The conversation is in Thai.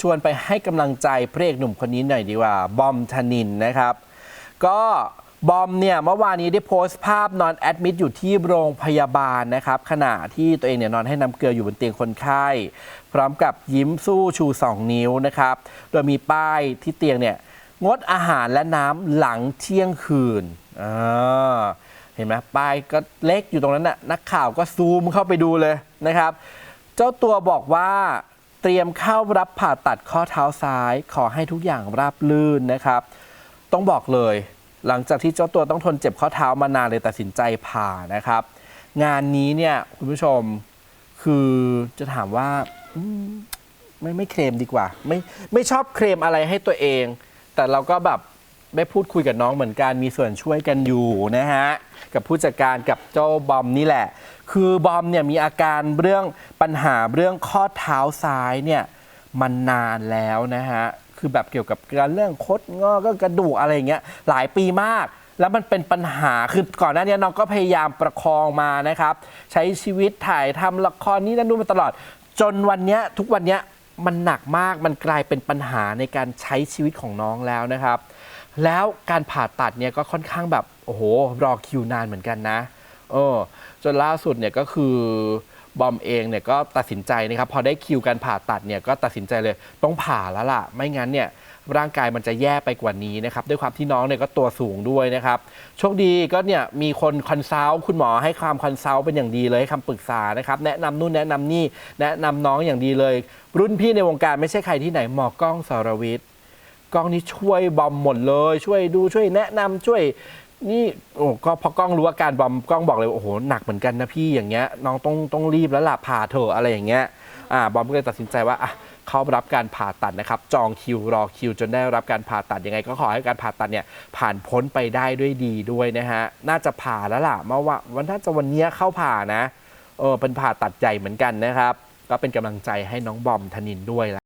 ชวนไปให้กำลังใจพระเอกหนุ่มคนนี้หน่อยดีกว่า บอมธนินนะครับ ก็บอมเนี่ยเมื่อวานนี้ได้โพสต์ภาพนอนแอดมิดอยู่ที่โรงพยาบาลนะครับ ขณะที่ตัวเองเนี่ยนอนให้น้ำเกลืออยู่บนเตียงคนไข้ พร้อมกับยิ้มสู้ชู 2 นิ้วนะครับ โดยมีป้ายที่เตียงเนี่ยงดอาหารและน้ำหลังเที่ยงคืนอ่าเห็นไหมป้ายก็เล็กอยู่ตรงนั้นน่ะนักข่าวก็ซูมเข้าไปดูเลยนะครับ เจ้าตัวบอกว่า เตรียมเข้ารับผ่าตัดข้อเท้าซ้าย ขอให้ทุกอย่างราบลื่นนะครับ ต้องบอกเลย หลังจากที่เจ้าตัวต้องทนเจ็บข้อเท้ามานานเลยตัดสินใจผ่านะครับ งานนี้เนี่ยคุณผู้ชมคือจะถามว่าไม่ไม่เคลมดีกว่า ไม่ไม่ชอบเคลมอะไรให้ตัวเอง แต่เราก็แบบได้พูดคุยกับน้องเหมือนกันมีส่วนช่วยกันอยู่นะฮะ กับผู้จัดการกับเจ้าบอมนี่แหละ คือบอมเนี่ยมีอาการเรื่องปัญหาเรื่องข้อเท้าซ้ายเนี่ยมันนานแล้วนะฮะ คือแบบเกี่ยวกับการเรื่องคดงอก็กระดูกอะไรอย่างเงี้ยหลายปีมาก แล้วมันเป็นปัญหาคือก่อนหน้านี้น้องก็พยายามประคองมานะครับ ใช้ชีวิตถ่ายทำละครนี่นั่นนู่นมาตลอด จนวันเนี้ยทุกวันเนี้ยมันหนักมากมันกลายเป็นปัญหาในการใช้ชีวิตของน้องแล้วนะครับ แล้วการผ่าตัดเนี่ยก็ค่อนข้างแบบโอ้โหรอคิวนานเหมือนกันนะ เออ จนล่าสุดเนี่ยก็คือบอมเองเนี่ยก็ตัดสินใจนะครับพอได้คิวการผ่าตัดเนี่ยก็ตัดสินใจเลยต้องผ่าแล้วล่ะ ไม่งั้นเนี่ยร่างกายมันจะแย่ไปกว่านี้นะครับด้วยความที่น้องเนี่ยก็ตัวสูงด้วยนะครับโชคดีก็เนี่ยมีคนคอนซัลท์คุณหมอให้ความคอนซัลท์เป็นอย่างดีเลยให้คำปรึกษานะครับแนะนำนู่นแนะนำนี่แนะนำน้องอย่างดีเลย รุ่นพี่ในวงการไม่ใช่ใครที่ไหนหมอกล้องสารวิทย์กล้องนี่ช่วยบอมหมดเลย ช่วยดูช่วยแนะนำช่วย นี่โอ้ก็พอกล้องรู้อาการบอมกล้องบอกเลยว่าโอ้โหหนักเหมือนกันนะพี่อย่างเงี้ยน้องต้องต้องรีบแล้วล่ะผ่าเถอะอะไรอย่างเงี้ยอ่าบอมก็เลยตัดสินใจว่าอะเข้ารับการผ่าตัดนะครับ จองคิวรอคิว จนได้รับการผ่าตัดยังไง ก็ขอให้การผ่าตัดเนี่ยผ่านพ้นไปได้ด้วยดีด้วยนะฮะน่าจะผ่าแล้วล่ะเมื่อว่าวันน่าจะวันเนี้ยเข้าผ่านะเออเป็นผ่าตัดใหญ่เหมือนกันนะครับ ก็เป็นกำลังใจให้น้องบอมธนินด้วยละ